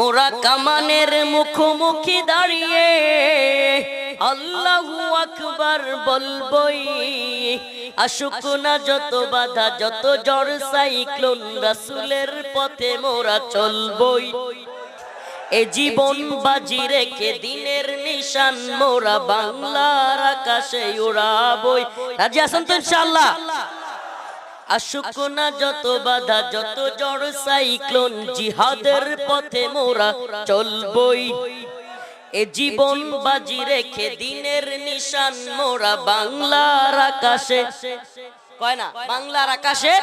মোরা কামানের মুখোমুখি দাঁড়িয়ে আল্লাহু আকবার বলবই, আসুক না যত বাধা, যত জ্বর, সাইক্লোন রাসূলের পথে মোরা চলবই। এ জীবন বাজি রেখে দিনের নিশান মোরা বাংলার আকাশে উড়াবই। রাজি আছেন তো ইনশাআল্লাহ? আসুক না যত বাধা, যত ঝড় সাইক্লোন, জিহাদের পথে মোরা চলবই। এ জীবন বাজি রেখে দিনের নিশান মোরা বাংলার আকাশে। কয় না? বাংলার আকাশে?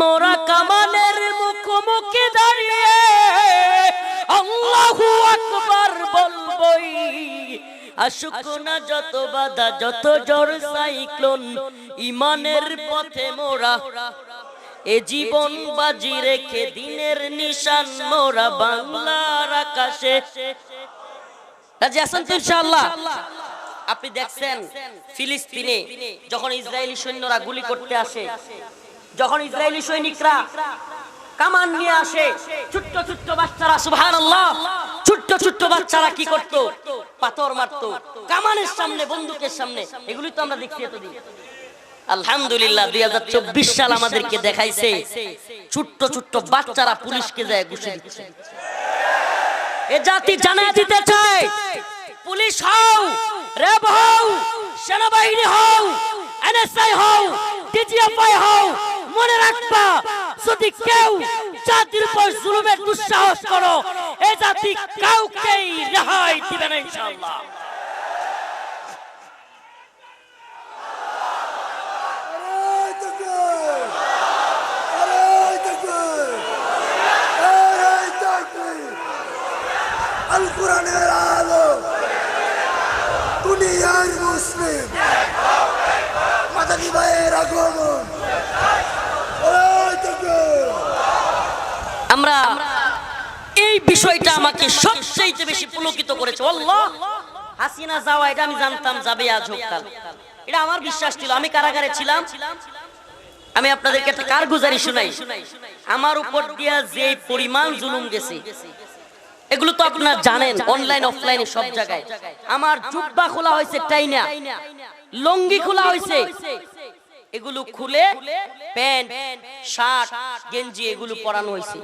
মোরা কামানের মুখোমুখি দাঁড়িয়ে আল্লাহু আকবার বলবই। আসুক না যত বাধা, যত ঝড় সাইক্লোন ইমানের পথে মোরা, এ জীবন বাজি রেখে দিনের নিশান মোরা বাংলার আকাশে। রাজি ইনশাআল্লাহ? আপনি দেখছেন ফিলিস্তিনে যখন ইসরায়েলি সৈন্যরা গুলি করতে আসে, যখন ইসরায়েলি সৈনিকরা কামান নিয়ে আসে, ছোট্ট ছোট্ট বাচ্চারা, সুবহানাল্লাহ, ছোট্ট ছোট্ট বাচ্চারা কি করত? পাথর মারতো। কামানের সামনে, বন্দুকের সামনে। এগুলি তো আমরা দেখছি এতদিন। আলহামদুলিল্লাহ দুই হাজার চব্বিশ সাল আমাদেরকে দেখাইছে ছোট্ট ছোট্ট বাচ্চারা পুলিশকে যায় ঘুষে দিচ্ছে। এ জাতি জানা দিতে চায়। পুলিশ হও রেব হও সেনাবাহিনী হও এনএসআই হও ডিজিএফআই হও মনে রাখবা যদি কেউ জাতির উপর জুলুমের দুঃসাহস করো এ জাতি কাউকেই রেহাই দিবে না ইনশাআল্লাহ। আমরা এই বিষয়টা আমাকে সবচেয়ে বেশি পুলকিত করেছে। আল্লাহ! হাসিনা যাওয়া, এটা আমি জানতাম, যাবে আজ হোককাল। এটা আমার বিশ্বাস ছিল। আমি কারাগারে ছিলাম। আমি আপনাদেরকে একটা কারগুজারি শুনাই। আমার উপর দিয়া যে পরিমাণ জুলুম গেছে, এগুলো তো আপনারা জানেন অনলাইন অফলাইনে সব জায়গায়। আমার জুব্বা খোলা হয়েছে, টাইনা। লঙ্গি খোলা হয়েছে। এগুলো খুলে প্যান্ট শার্ট গেঞ্জি এগুলো পরানো হয়েছে।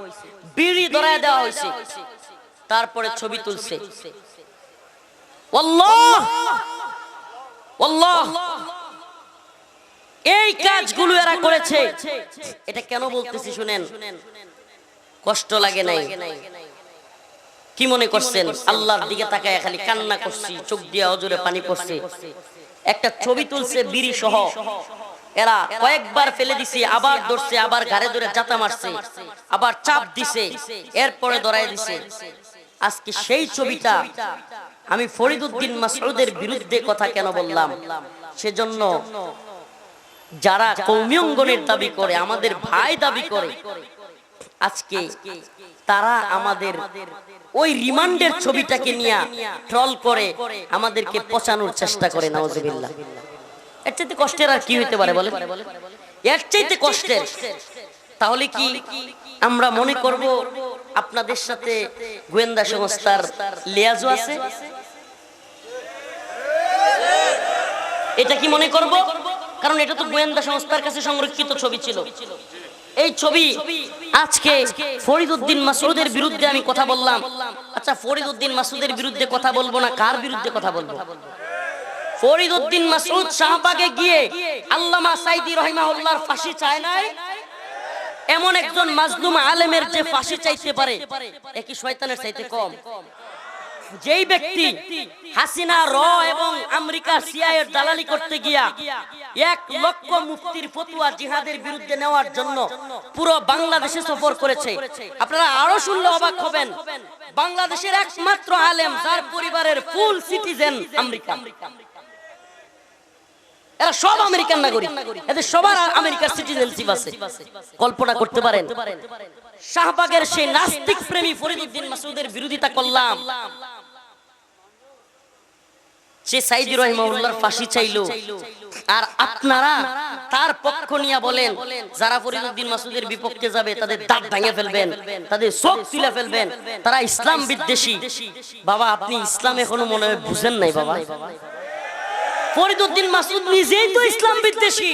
বিড়ি ধরায় দেওয়া হয়েছে। তারপরে ছবি তুলছে। এই কাজগুলো এরা করেছে। এটা কেন বলতেছি শুনেন? কষ্ট লাগে নাই। কি মনে করছেন? আল্লাহর দিকে তাকায় খালি কান্না করছি চোখ দিয়ে অজরে পানি পড়ছে। একটা ছবি তুলছে বিড়ি সহ। এরা কয়েকবার ফেলে দিছে আবার ধরছে আবার ঘাড়ে ধরে জাতা মারছে আবার চাপ দিছে এরপরে ধরাই দিছে। আজকে সেই ছবিটা আমি ফরিদউদ্দিন মাসউদের বিরুদ্ধে কথা কেন বললাম? সেজন্য যারা কৌমি অঙ্গনের দাবি করে আমাদের ভাই দাবি করে আজকে তারা আমাদের ওই রিমান্ডের ছবিটাকে নিয়ে ট্রল করে আমাদেরকে পচানোর চেষ্টা করে নওয়াজবিল্লাহ এর চাইতে কষ্টের আর কি হইতে পারে বলে এর চাইতে কষ্টের। তাহলে কি আমরা মনে করব আপনাদের সাথে গোয়েন্দা সংস্থার আছে? এটা কি মনে করব? কারণ এটা তো গোয়েন্দা সংস্থার কাছে সংরক্ষিত ছবি ছিল। এই ছবি আজকে ফরিদউদ্দিন মাসুদের বিরুদ্ধে আমি কথা বললাম। আচ্ছা ফরিদউদ্দিন মাসুদের বিরুদ্ধে কথা বলব না? কার বিরুদ্ধে কথা বলব? ফরিদউদ্দিন মাসুদ শাহবাগে গিয়ে আল্লামা সাইদি রহিমাহুল্লাহর ফাঁসি চায় নাই? এমন একজন মাজলুম আলেমের যে ফাঁসি চাইতে পারে একই শয়তানের চাইতে কম? যেই ব্যক্তি হাসিনা র এবং আমেরিকা সিআইয়ের দালালি করতে গিয়া এক লক্ষ মুফতির ফতুয়া জিহাদের বিরুদ্ধে নেওয়ার জন্য পুরো বাংলাদেশে সফর করেছে। আপনারা আরও শুনলে অবাক হবেন। বাংলাদেশের একমাত্র আলেম যার পরিবারের ফুল সিটিজেন আমেরিকা। এরা সব আমেরিকান নাগরিক। এদের সবার আমেরিকার সিটিজেনশিপ আছে। কল্পনা করতে পারেন শাহবাগের সেই নাস্তিক প্রেমী ফরিদউদ্দিন মাসুদের বিরোধিতা করলাম। সে সাইদি রহিমাউল্লাহর ফাঁসি চাইলো আর আপনারা তার পক্ষ নিয়ে বলেন যারা ফরিদুদ্দিন মাসুদের বিপক্ষে যাবে তাদের দাঁত ভেঙে ফেলবেন তাদের চোখ তুলে ফেলবেন তারা ইসলাম বিদ্বেষী। বাবা আপনি ইসলাম এখনও মনে হয় বুঝেন নাই বাবা। ফরিদুদ্দিন মাসুদ নিজেই তো ইসলাম বিদ্বেষী।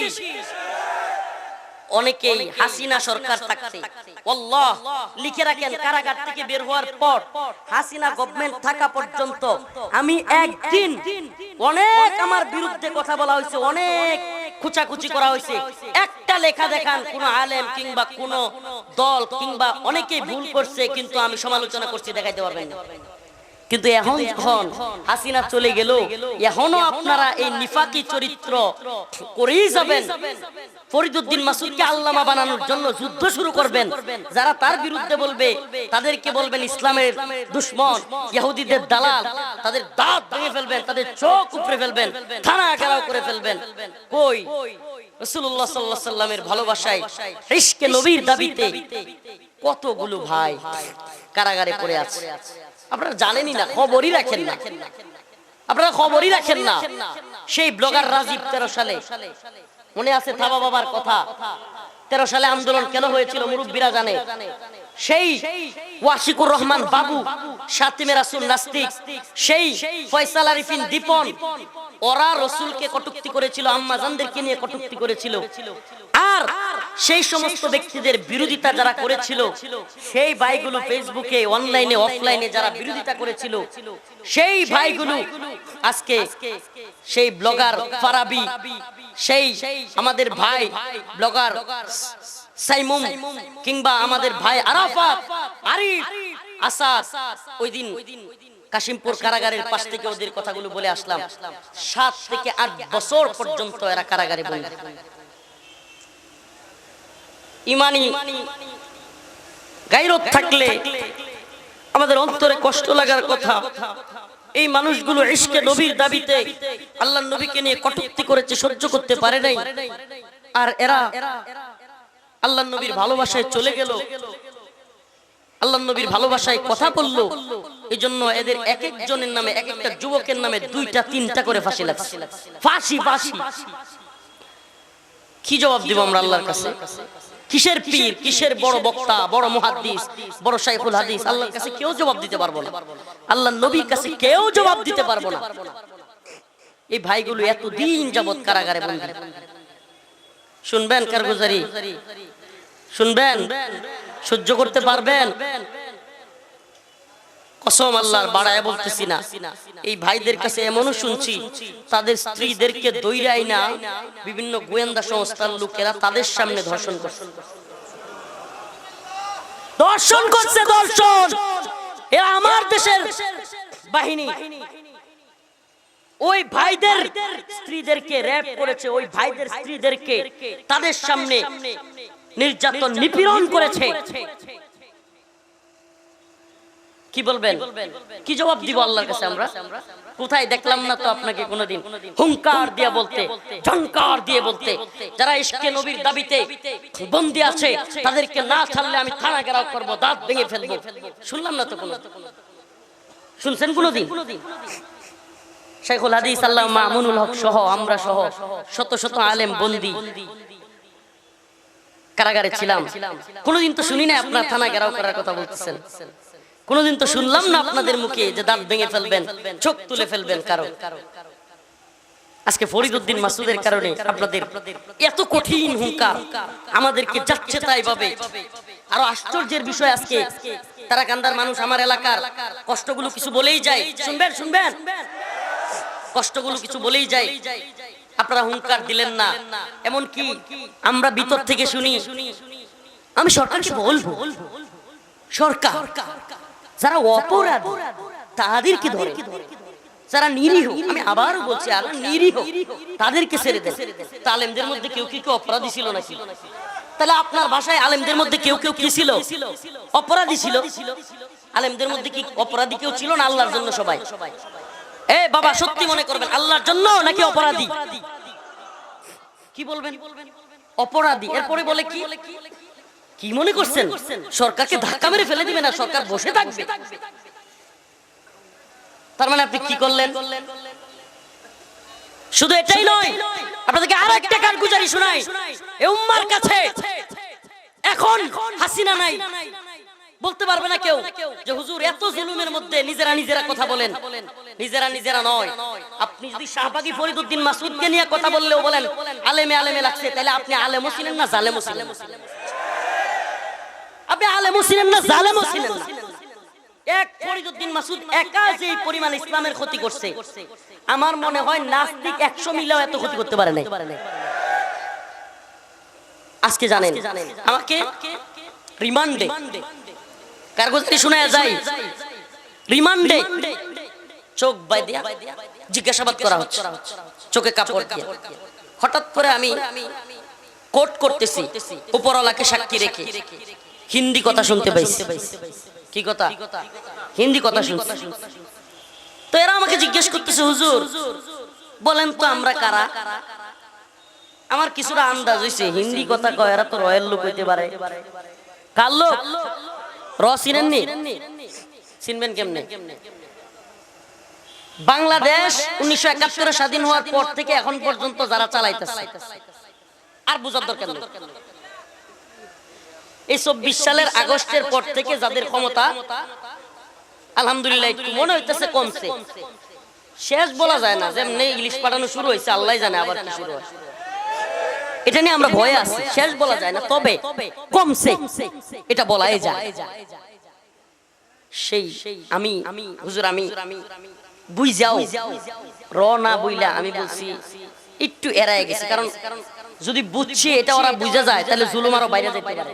অনেকেই হাসিনা সরকার থাকতে আল্লাহ লিখে রাখেন কারাগার থেকে বের হওয়ার পর হাসিনা গভর্নমেন্ট থাকা পর্যন্ত আমি একদিন অনেক আমার বিরুদ্ধে কথা বলা হয়েছে অনেক খুচাখুচি করা হয়েছে। একটা লেখা দেখান কোন আলেম কিংবা কোন দল কিংবা অনেকেই ভুল করছে কিন্তু আমি সমালোচনা করছি দেখাইতে পারবেন না। কিন্তু এখন যখন হাসিনা চলে গেল এখনও আপনারা এই নিফাকি চরিত্র করেই যাবেন। ফরিদুদ্দিন মাসুদকে আল্লামা বানানোর জন্য যুদ্ধ শুরু করবেন। যারা তার বিরুদ্ধে বলবে তাদেরকে বলবেন ইসলামের দুশ্মন ইহুদিদের দালাল তাদের দাঁত ভেঙে ফেলবেন তাদের চোখ উপড়ে ফেলবেন থানা ঘেরাও করে ফেলবেন। কই? রাসূলুল্লাহ সাল্লাল্লাহু আলাইহি সাল্লামের ভালোবাসায় ইশকে নবীর দাবিতে কতগুলো ভাই কারাগারে পড়ে আছে। আপনারা জানেনই না, খবরই রাখেন না। আপনারা খবরই রাখেন না। সেই ব্লগার রাজীব তেরো সালে। মনে আছে থাবা বাবার কথা? তেরো সালে আন্দোলন কেন হয়েছিল, মুরব্বীরা জানে। সেই ওয়াশিকুর রহমান বাবু সাতিমে রাসুল নাস্তিক, সেই ফয়সাল আরিফিন দীপন, ওরা রসুলকে কটুক্তি করেছিল, আম্মা জানদেরকে নিয়ে কটুক্তি করেছিল। আর সেই সমস্ত ব্যক্তিদের বিরোধিতা যারা করেছিল, সেই ভাইগুলো ফেসবুকে, অনলাইনে, অফলাইনে যারা বিরোধিতা করেছিল, সেই ভাইগুলো আজকে সেই ব্লগার ফারাবি, সেই আমাদের ভাই ব্লগার সাইমুম কিংবা আমাদের ভাই আরাফাত, আরিফ, আসাদ। ওই দিন কাশিমপুর কারাগারের পাশ থেকে ওদের কথাগুলো বলে আসলাম। সাত থেকে আট বছর পর্যন্ত এরা কারাগারে বন্দী। ইমানি গাইরত থাকলে আমাদের অন্তরে কষ্ট লাগার কথা। এই মানুষগুলো ইশকে নবীর দাবিতে আল্লাহ নবীকে নিয়ে কটূক্তি করেছে, সহ্য করতে পারে নাই। আর এরা আল্লাহ নবীর ভালোবাসায় চলে গেল। আল্লাহ নবীর ভালোবাসায় কথা বলল। এই জন্য এদের এক একজনের নামে এক একটা যুবকের নামে দুইটা তিনটা করে ফাঁসি লাগছে। ফাঁসি ফাঁসি। কি জবাব দিব আমরা আল্লাহর কাছে? কিসের পীর কিসের বড় বক্তা বড় মুহাদ্দিস বড় শাইখুল হাদিস? আল্লাহর কাছে কেউ জবাব দিতে পারব না। আল্লাহ নবীর কাছে কেউ জবাব দিতে পারব না। এই ভাইগুলো এত দিন যাবত কারাগারে বন্দী। শুনবেন কারগুজারি? শুনবেন? সহ্য করতে পারবেন? কসম আল্লাহর বাড়ায় বলতেছি না। এই ভাইদের কাছে এমনও শুনছি, তাদের স্ত্রীদেরকে দৈরাই না, বিভিন্ন গোয়েন্দা সংস্থার লোকেরা তাদের সামনে ধর্ষণ করছে। দর্শন করছে দর্শন এরা আমার দেশের বাহিনী। ওই ভাইদের স্ত্রীদেরকে র্যাপ করেছে, ওই ভাইদের স্ত্রীদেরকে তাদের সামনে নির্যাতন নিপীড়ন করেছে। কি বলবেন? কি জবাব দিব আল্লাহর কাছে আমরা? কোথায় দেখলাম না তো আপনাকে কোনোদিন? হুঙ্কার দিয়ে বলতে ঝঙ্কার দিয়ে বলতে। যারা ইশকে নবীর দাবিতে বন্দি আছে তাদেরকে না ছাড়লে আমি থানা ঘেরাও করব দাঁত ভেঙে ফেলব। শুনলাম না তো কোনো শুনছেন কোনোদিন? শেখুল হাদিস আল্লাহ মামুনুল হক সহ আমরা সহ শত শত আলেম বন্দি। কারাগারে ছিলাম। কোনোদিন তো শুনি না আপনার থানা ঘেরাও করার কথা বলতেছেন। কোনোদিন তো শুনলাম না আপনাদের মুখে যে দাঁত ভেঙে ফেলবেন, চোখ তুলে ফেলবেন কারও। আজকে ফরিদউদ্দিন মাসুদের কারণে আপনাদের এত কঠিন হুঙ্কার আমাদেরকে যাচ্ছে তাই ভাবে। আরও আশ্চর্যের বিষয় আজকে, তারা কান্দার মানুষ আমার এলাকার, কষ্টগুলো কিছু বলেই যায়। শুনবেন শুনবেন? কষ্টগুলো কিছু বলেই যায়। আপনারা হুঙ্কার দিলেন না। এমন কি? আমরা ভিতর থেকে শুনি। আমি সরকারকে বলব, সরকার, যারা অপরাধ, তাদেরকে ধরে। যারা নিরীহ, আমি আবারও বলছি, আর নিরীহ, তাদেরকে ছেড়ে দেন। তা আলেমদের মধ্যে কেউ কি কেউ অপরাধী ছিল নাকি? তাহলে আপনার ভাষায় আলেমদের মধ্যে কেউ কেউ কি ছিল? অপরাধী ছিল। আলেমদের মধ্যে কি অপরাধী কেউ ছিল না আল্লাহর জন্য সবাই? এ বাবা সত্যি মনে করবেন আল্লাহর জন্য নাকি অপরাধী? কি বলবেন? অপরাধী। এরপরে বলে কি? কি? মনে করছেন? সরকারকে ধাক্কা মেরে ফেলে দিবে না? সরকার বসে থাকবে। তার মানে আপনি কি করলেন? শুধু এটাই নয় আপনাদেরকে আর একটা কারগুজারি শোনাই। এ উম্মার কাছে। এখন হাসিনা নাই। বলতে পারবে না কেউ যে হুজুর, এত জুলুমের মধ্যে নিজেরা নিজেরা কথা বলেন। নিজেরা নিজেরা নয়। আপনি যদি শাহবাগী ফরিদউদ্দিন মাসুদকে নিয়ে কথা বললেও বলেন, আলেমে আলেমে লাগছে, তাহলে আপনি আলেমও ছিলেন না জালেমও ছিলেন আপনি আলেমও ছিলেন না জালেমও ছিলেন এক ফরিদউদ্দিন মাসুদ একা যে পরিমাণ ইসলামের ক্ষতি করছে, আমার মনে হয় নাস্তিক একশো মিলেও এত ক্ষতি করতে পারে নাই। আজকে জানেন, আমাকে রিমান্ডে কারগতি শোনা যায়। রিমান্ডে চোখ বাই দিয়া জিজ্ঞাসাবাদ করা হচ্ছে। চোখে কাপড় দিয়ে। হঠাৎ করে আমি কোট করতেছি। উপরওয়ালাকে সাক্ষী রেখে। হিন্দি কথা শুনতে পাইছি। কি কথা? হিন্দি কথা শুনতে তো এরা আমাকে জিজ্ঞেস করতেছে হুজুর বলেন তো আমরা কারা? আমার কিছুটা আন্দাজ হইছে। হিন্দি কথা কয় এরা তো রয়্যাল লোক হইতে পারে। কার লোক? বাংলাদেশ উনিশশো একাত্তরে স্বাধীন হওয়ার পর থেকে এখন পর্যন্ত যারা চালাইতেছে। আর বুঝার দরকার এই চব্বিশ সালের আগস্টের পর থেকে যাদের ক্ষমতা, আলহামদুলিল্লাহ মনে হইতেছে কমছে। শেষ বলা যায় না, যেমনি ইলিশ পাঠানো শুরু হয়েছে আল্লাহ জানে আবার কি শুরু হয়। এটা নিয়ে আমরা ভয়ে আছি। শেষ বলা যায় না। তবে কমছে। এটা বলাই যায়। সেই আমি আমি হুজুর আমি বুঝ যাও। র না বুইলা আমি বলছি একটু এড়ায় গেছে। কারণ যদি বুঝছি এটা ওরা বুঝা যায় তাহলে জুলুম আরও বাইরে যেতে পারে।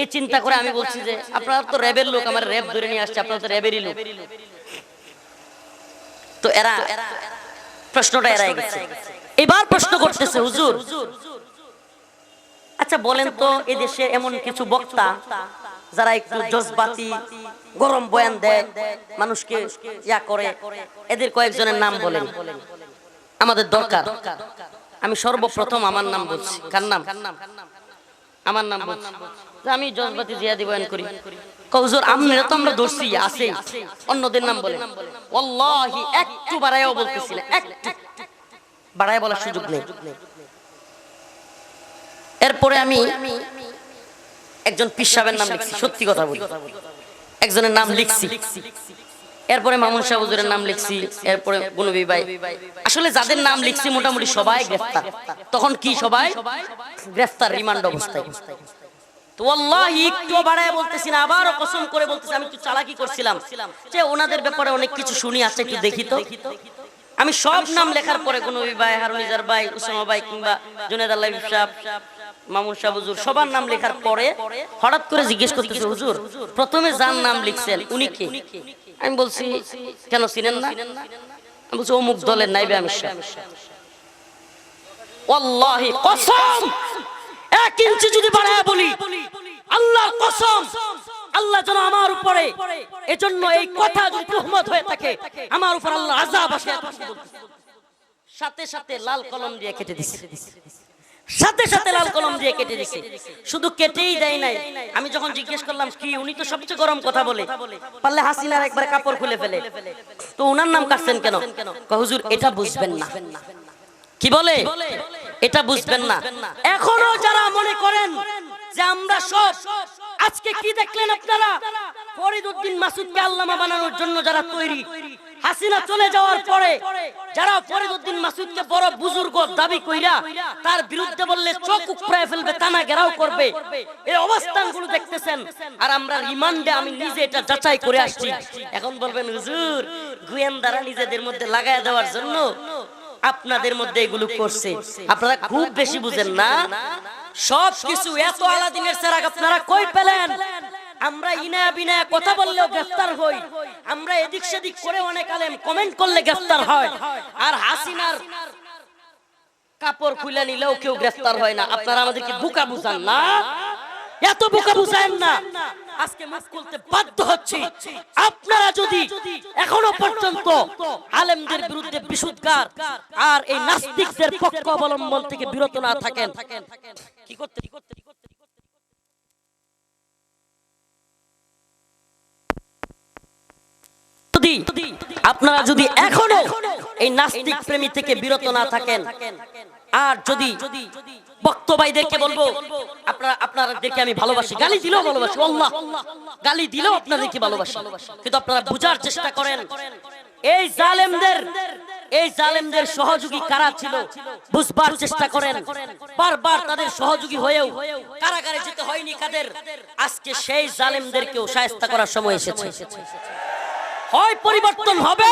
এই চিন্তা করে আমি বলছি যে আপনারা তো র্যাবের লোক আমার র্যাব ধরে নিয়ে আসছে আপনারা তো র্যাবেরই লোক। তো এরা প্রশ্নটা এড়ায় গেছে। এবার প্রশ্ন করতেছে হুজুর। আচ্ছা বলেন তো এদেশে এমন কিছু বক্তা যারা একটু জজবাতি গরম বয়ান দেয় মানুষকে ইয়া করে এদের কয়েকজনের নাম বলেন। আমাদের দরকার। আমি সর্বপ্রথম আমার নাম বলছি। কার নাম? আমার নাম বলছি। আমি জজবাতি জিয়াদি বয়ান করি। কৌজুর আমরা তো আমরা ধরছি আছে অন্যদের নাম বলেন। ওয়াল্লাহি একটু বাড়াইও বলতেছি না। একটু। বাড়ায় বলার সুযোগ নেই। এরপরে আমি একজন পিসাবের নাম লিখছি সত্যি কথা বলি। একজনের নাম লিখছি। এরপরে মামুন শাহ হুজুরের নাম লিখছি এরপরে গুনবি ভাই। আসলে যাদের নাম লিখছি মোটামুটি সবাই গ্রেফতার। তখন কি সবাই? গ্রেফতার রিমান্ড অবস্থায়। তো আল্লাহি একটু বাড়ায় বলতেছি না আবারও কসম করে বলতেছি আমি একটু চালাকি করছিলাম। যে ওনাদের ব্যাপারে অনেক কিছু শুনি আছে একটু দেখি তো। আমি সব নাম লেখার পরে কোনো ভাই হারুনিজার ভাই উসামা ভাই কিংবা জুনেদ আল্লাহ সাহেব সবার নাম হঠাৎ করে জিজ্ঞেস প্রথমে যার নাম লিখছেন উনি কে? আমি বলছি, কেন চিনেন না? আমি বলছি দলের নাইবে আমি এক ইঞ্চি যদি বাড়ায় বলি আল্লাহর কসম! আল্লাহ যেন আমার উপরে এজন্য এই কথা যদি তুহমত হয়ে থাকে, আমার উপর আল্লাহ আযাব আসে। সাথে সাথে লাল কলম দিয়ে কেটে দিছে। সাথে সাথে লাল কলম দিয়ে কেটে দিছে। শুধু কেটেই দেয় নাই। আমি যখন জিজ্ঞেস করলাম কি উনি তো সবচেয়ে গরম কথা বলে? পারলে হাসিনার একবার কাপড় খুলে ফেলে। তো উনার নাম কাটছেন কেন? হুজুর এটা বুঝবেন না। কি বলে? এটা বুঝবেন না। এখনও যারা মনে করেন যে আমরা সব আজকে কি দেখলেন আপনারা? ফরিদউদ্দিন মাসুদকে আল্লামা বানানোর জন্য যারা তৈরি। হাসিনা চলে যাওয়ার পরে যারা ফরিদউদ্দিন মাসুদকে বড় বুজুর্গ দাবি কইরা তার বিরুদ্ধে বললে চোখ উপড়ায় ফেলবে টানা ঘেরাও করবে। এই অবস্থানগুলো দেখতেছেন। আর আমরা রিমান্ডে আমি নিজে এটা যাচাই করে আসছি। এখন বলবেন, হুজুর, গোয়েন্দারা নিজেদের মধ্যে লাগায় দেওয়ার জন্য আপনাদের মধ্যে এগুলো করছে। আপনারা খুব বেশি বুঝেন না। সব কিছু এত আলাদিনের সেরাক আপনারা কই পেলেন? আমরা ইনায়া বিনায়া কথা বললেও গ্রেফতার হই। আমরা এদিক সেদিক করে অনেক আলেম কমেন্ট করলে গ্রেফতার হয়। আর হাসিনার কাপড় খুলে নিলেও কেউ গ্রেফতার হয় না। আপনারা আমাদেরকে বুকা বুঝান না? এত বোকা বুঝায়েন না। আজকে মুখ খুলতে বাধ্য হচ্ছি। আপনারা যদি এখনও পর্যন্ত আলেমদের বিরুদ্ধে বিশুদ্ধার আর এই নাস্তিকদের পক্ষ অবলম্বন থেকে বিরত না থাকেন, কি করতে আপনারা যদি এখনও এই নাস্তিক প্রেমী থেকে বিরত না থাকেন আর যদি বক্তবাইদেরকে বলব আপনারা আপনাদেরকে আমি ভালোবাসি গালি দিলেও ভালোবাসি আল্লাহ গালি দিলেও আপনাদেরকে ভালোবাসি কিন্তু আপনারা বুঝার চেষ্টা করেন এই জালেমদের এই জালেমদের সহযোগী কারা ছিল বুঝবার চেষ্টা করেন বারবার তাদের সহযোগী হয়েও কারাগারে যেতে হয়নি কাদের আজকে সেই জালেমদেরকেও সায়স্তা করার সময় এসেছে। হয় পরিবর্তন হবে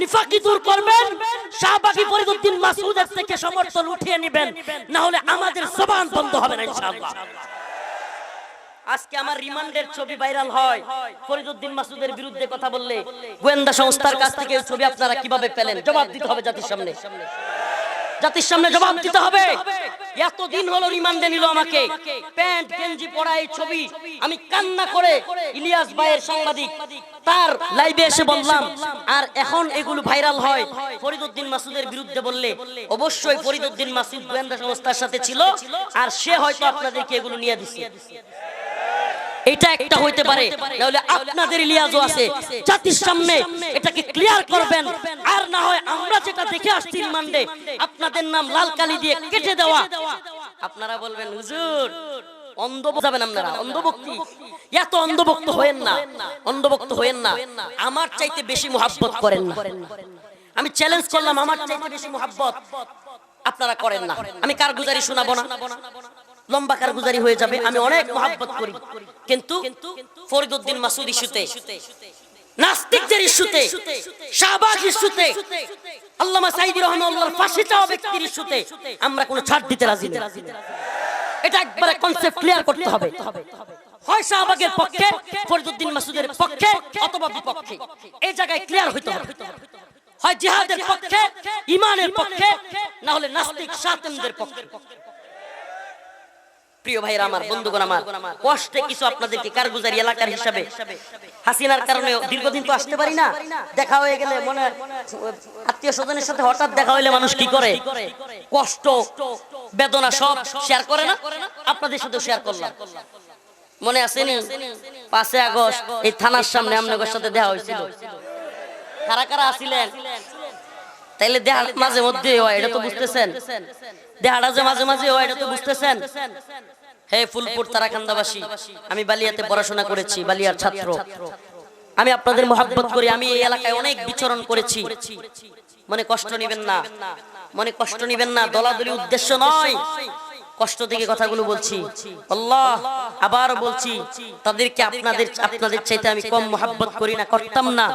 নিফাকি দূর করবেন, শাহবাগি ফরিদউদ্দিন মাসুদের থেকে সমর্থন উঠিয়ে নেবেন না হলে আমাদের সবান বন্ধ হবে না ইনশাআল্লাহ। আজকে আমার রিমান্ডের ছবি ভাইরাল হয়। ফরিদউদ্দিন মাসুদের বিরুদ্ধে কথা বললে গোয়েন্দা সংস্থার কাছ থেকে ছবি আপনারা কীভাবে পেলেন? জবাব দিতে হবে জাতির সামনে। জাতির সামনে জবাব দিতে হবে। এতদিন হলো রিমান্ডে নিল আমাকে। প্যান্ট, গেঞ্জি পরা এই ছবি আমি কান্না করে ইলিয়াস ভাইয়ের সাংবাদিক, তার লাইভে এসে বললাম, আর এখন এগুলো ভাইরাল হয়। ফরিদউদ্দিন মাসুদের বিরুদ্ধে বললে, অবশ্যই ফরিদউদ্দিন মাসুদ গোয়েন্দা সংস্থার সাথে ছিল, আর সে হয়তো আপনাদেরকে এগুলো নিয়ে দিচ্ছে এটা একটা হইতে পারে। তাহলে আপনাদের লিয়াজও আছে। জাতির সামনে এটাকে ক্লিয়ার করবেন। আর না হয় আমরা যেটা দেখে আসছি রিমান্ডে আপনাদের নাম লাল কালি দিয়ে কেটে দেওয়া। আপনারা বলবেন হুজুর অন্ধ যাবেন আপনারা। অন্ধভক্তি। এত অন্ধভক্ত হয়েন না। অন্ধভক্ত হয়েন না। আমার চাইতে বেশি মোহাব্বত করেন না। আমি চ্যালেঞ্জ করলাম আমার চাইতে বেশি মোহাব্বত আপনারা করেন না। আমি কার গুজারি শোনাবো না। লম্বা কারগুজারি হয়ে যাবে আমি অনেক মহাব্বত করি। কিন্তু ফরিদউদ্দিন মাসুদ ইস্যুতে নাস্তিকদের ইস্যুতে শাহবাগ ইস্যুতে আল্লামা সাইদি রহমানুল্লাহর ফাঁসি চাওয়া ব্যক্তির ইস্যুতে আমরা কোনো ছাড় দিতে রাজি না এটা একবারে কনসেপ্ট ক্লিয়ার করতে হবে। হয় শাহবাগের পক্ষে ফরিদুদ্দিন মাসুদের পক্ষে অথবা বিপক্ষে এই জায়গায় ক্লিয়ার হইতে হবে। হয় জিহাদের পক্ষে ইমানের পক্ষে না হলে নাস্তিক সাতেমদের পক্ষে। প্রিয় ভাইরা আমার বন্ধুগণ আমার কষ্টে কিছু আপনাদেরকে কারগুজারি এলাকার হিসাবে হাসিনার কারণে দীর্ঘদিন তো আসতে পারি না। দেখা হয়ে গেলে মনে আত্মীয় স্বজনের সাথে হঠাৎ দেখা হইলে মানুষ কি করে? কষ্ট বেদনা সব শেয়ার করে না? আপনাদের সাথে শেয়ার করলাম। মনে আছে নি? পাঁচে আগস্ট এই থানার সামনে আপনাদের সাথে দেখা হয়েছিল। কারা কারা আসিলেন তাইলে দেহা মাঝে মধ্যে হয় এটা তো বুঝতেছেন। দেহাটা যে মাঝে মাঝে হয় এটা তো বুঝতেছেন। হে ফুলপুর তারাকান্দাবাসী আমি বালিয়াতে পড়াশোনা করেছি বালিয়ার ছাত্র। আমি আপনাদের মহাব্বত করি আমি এই এলাকায় অনেক বিচরণ করেছি। মনে কষ্ট নিবেন না। মনে কষ্ট নিবেন না দলাদলি উদ্দেশ্য নয়। কষ্ট থেকে কথাগুলো বলছি। আল্লাহ আবার বলছি তাদেরকে আপনাদের আপনাদের চাইতে আমি কম মহাব্বত করি না। করতাম না।